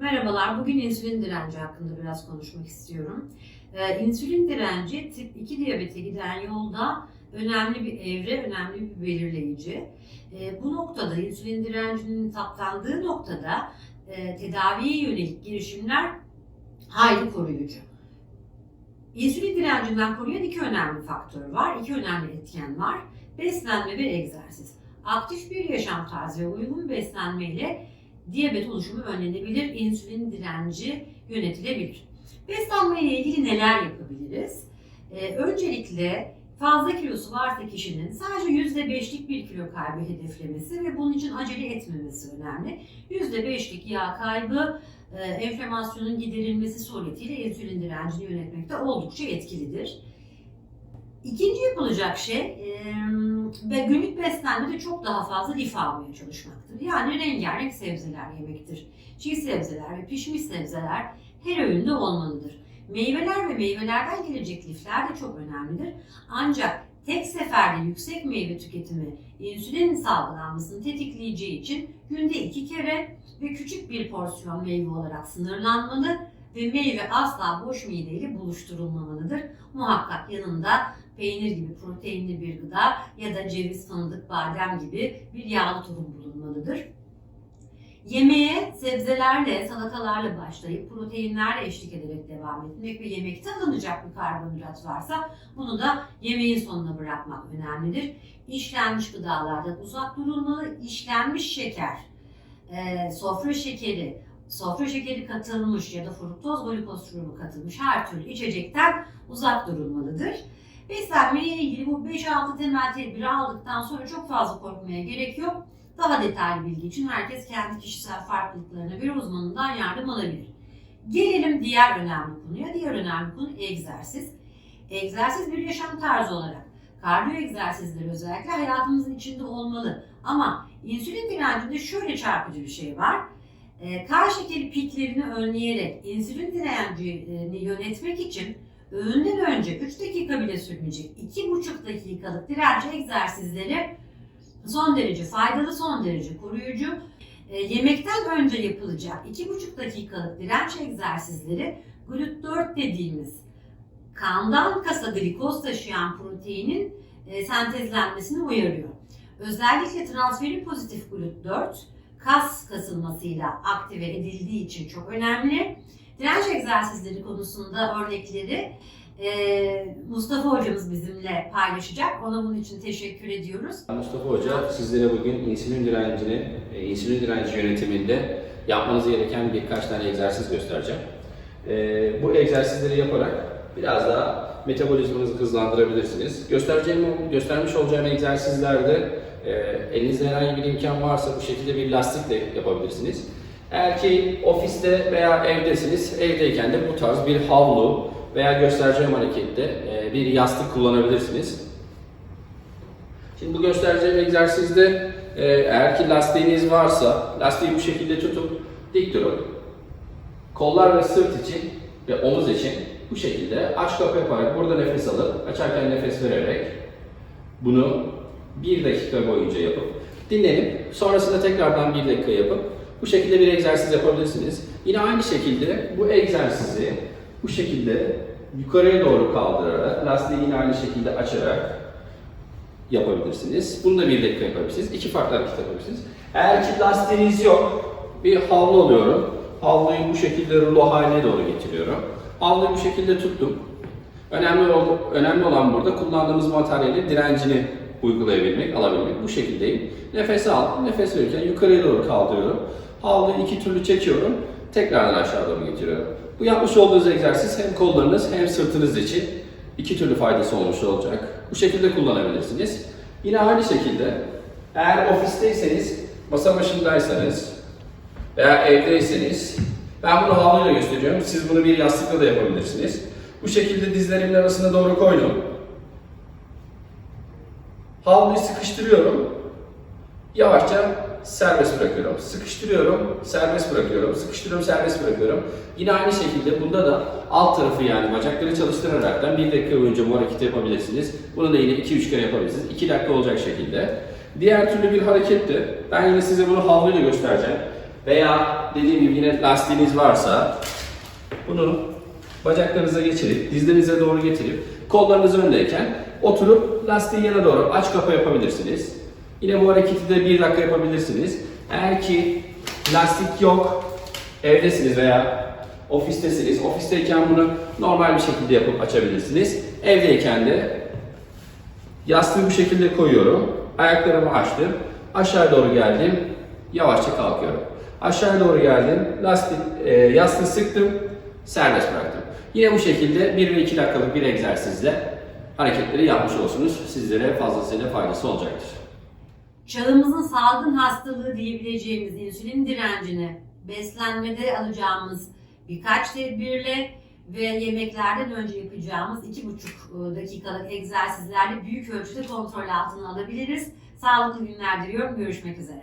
Merhabalar, bugün insülin direnci hakkında biraz konuşmak istiyorum. Ee, insülin direnci tip 2 diyabete giden yolda önemli bir evre, önemli bir belirleyici. Ee, bu noktada insülin direncinin saptandığı noktada e, tedaviye yönelik girişimler hayli koruyucu. İnsülin direncinden koruyan iki önemli faktör var, iki önemli etken var. Beslenme ve egzersiz. Aktif bir yaşam tarzı ve uygun beslenmeyle diyabet oluşumu önlenebilir, insülin direnci yönetilebilir. Beslenme ile ilgili neler yapabiliriz? Ee, öncelikle fazla kilosu varsa kişinin sadece %5'lik bir kilo kaybı hedeflemesi ve bunun için acele etmemesi önemli. %5'lik yağ kaybı e, enflamasyonun giderilmesi suretiyle insülin direncini yönetmekte oldukça etkilidir. İkinci yapılacak şey ve günlük beslenmede çok daha fazla lif almaya çalışmaktır. Yani rengarenk sebzeler yemektir. Çiğ sebzeler ve pişmiş sebzeler her öğünde olmalıdır. Meyveler ve meyvelerden gelecek lifler de çok önemlidir. Ancak tek seferde yüksek meyve tüketimi insülin salgılanmasını tetikleyeceği için günde iki kere ve küçük bir porsiyon meyve olarak sınırlanmalı ve meyve asla boş mideyle buluşturulmamalıdır. Muhakkak yanında peynir gibi proteinli bir gıda ya da ceviz, fındık, badem gibi bir yağlı tohum bulunmalıdır. Yemeğe sebzelerle, salatalarla başlayıp proteinlerle eşlik ederek devam etmek ve yemekte alınacak bir karbonhidrat varsa bunu da yemeğin sonuna bırakmak önemlidir. İşlenmiş gıdalardan uzak durulmalı. İşlenmiş şeker, e, sofra şekeri, sofra şekeri katılmış ya da fruktoz glukoz şurubu katılmış her türlü içecekten uzak durulmalıdır. Beslenme ile ilgili bu 5-6 temel tedbiri aldıktan sonra çok fazla korkmaya gerek yok. Daha detaylı bilgi için herkes kendi kişisel farklılıklarına göre uzmanından yardım alabilir. Gelelim diğer önemli konuya. Diğer önemli konu egzersiz. Egzersiz bir yaşam tarzı olarak kardiyo egzersizleri özellikle hayatımızın içinde olmalı. Ama insülin direncinde şöyle çarpıcı bir şey var. E, kan şekeri piklerini önleyerek insülin direncini yönetmek için öğünden önce 3 dakika bile sürmeyecek 2,5 dakikalık direnç egzersizleri son derece faydalı, son derece koruyucu. E, yemekten önce yapılacak 2,5 dakikalık direnç egzersizleri GLUT4 dediğimiz kandan kasa glikoz taşıyan proteinin e, sentezlenmesini uyarıyor. Özellikle transferin pozitif GLUT4 kas kasılmasıyla aktive edildiği için çok önemli. Direnç egzersizleri konusunda örnekleri e, Mustafa hocamız bizimle paylaşacak. Ona bunun için teşekkür ediyoruz. Mustafa Hoca sizlere bugün insülin direncini, e, insülin direnci yönetiminde yapmanız gereken birkaç tane egzersiz göstereceğim. E, bu egzersizleri yaparak biraz daha metabolizmanızı hızlandırabilirsiniz. Göstereceğim, göstermiş olacağım egzersizlerde elinizde herhangi bir imkan varsa bu şekilde bir lastikle yapabilirsiniz. Eğer ki ofiste veya evdesiniz, evdeyken de bu tarz bir havlu veya göstereceğim harekette e, bir yastık kullanabilirsiniz. Şimdi bu göstereceğim egzersizde e, eğer ki lastiğiniz varsa lastiği bu şekilde tutup dik durun. Kollar ve sırt için ve omuz için bu şekilde aç kapı yaparak burada nefes alıp açarken nefes vererek bunu bir dakika boyunca yapıp dinlenip sonrasında tekrardan bir dakika yapıp bu şekilde bir egzersiz yapabilirsiniz. Yine aynı şekilde bu egzersizi bu şekilde yukarıya doğru kaldırarak lastiği yine aynı şekilde açarak yapabilirsiniz. Bunu da bir dakika yapabilirsiniz. İki farklı hareket yapabilirsiniz. Eğer ki lastiğiniz yok, bir havlu alıyorum. Havluyu bu şekilde rulo haline doğru getiriyorum. Havluyu bu şekilde tuttum. Önemli, ol, önemli olan burada kullandığımız materyalin direncini uygulayabilmek, alabilmek. Bu şekildeyim. Nefes al, nefes verirken yukarıya doğru kaldırıyorum. Havluyu iki türlü çekiyorum. Tekrardan aşağı doğru getiriyorum. Bu yapmış olduğunuz egzersiz hem kollarınız hem sırtınız için iki türlü faydası olmuş olacak. Bu şekilde kullanabilirsiniz. Yine aynı şekilde eğer ofisteyseniz, masa başındaysanız veya evdeyseniz ben bunu havluyla gösteriyorum. Siz bunu bir yastıkla da yapabilirsiniz. Bu şekilde dizlerimin arasına doğru koydum. Havluyu sıkıştırıyorum. Yavaşça serbest bırakıyorum. Sıkıştırıyorum, serbest bırakıyorum. Sıkıştırıyorum, serbest bırakıyorum. Yine aynı şekilde bunda da alt tarafı yani bacakları çalıştıraraktan bir dakika boyunca bu hareketi yapabilirsiniz. Bunu da yine 2-3 kere yapabilirsiniz. 2 dakika olacak şekilde. Diğer türlü bir hareket de ben yine size bunu havluyla göstereceğim. Veya dediğim gibi yine lastiğiniz varsa bunu bacaklarınıza geçirip, dizlerinize doğru getirip, kollarınız öndeyken oturup lastiği yana doğru aç kapa yapabilirsiniz. Yine bu hareketi de bir dakika yapabilirsiniz. Eğer ki lastik yok, evdesiniz veya ofistesiniz. Ofisteyken bunu normal bir şekilde yapıp açabilirsiniz. Evdeyken de Yastığı bu şekilde koyuyorum. Ayaklarımı açtım. Aşağı doğru geldim. Yavaşça kalkıyorum. Aşağı doğru geldim. Lastik, e, yastığı sıktım. Serbest bıraktım. Yine bu şekilde 1 ve 2 dakikalık bir egzersizle hareketleri yapmış olsunuz. Sizlere fazlasıyla faydası olacaktır. Çağımızın salgın hastalığı diyebileceğimiz insülin direncini beslenmede alacağımız birkaç tedbirle ve yemeklerden önce yapacağımız iki buçuk e, dakikalık egzersizlerle büyük ölçüde kontrol altına alabiliriz. Sağlıklı günler diliyorum. Görüşmek üzere.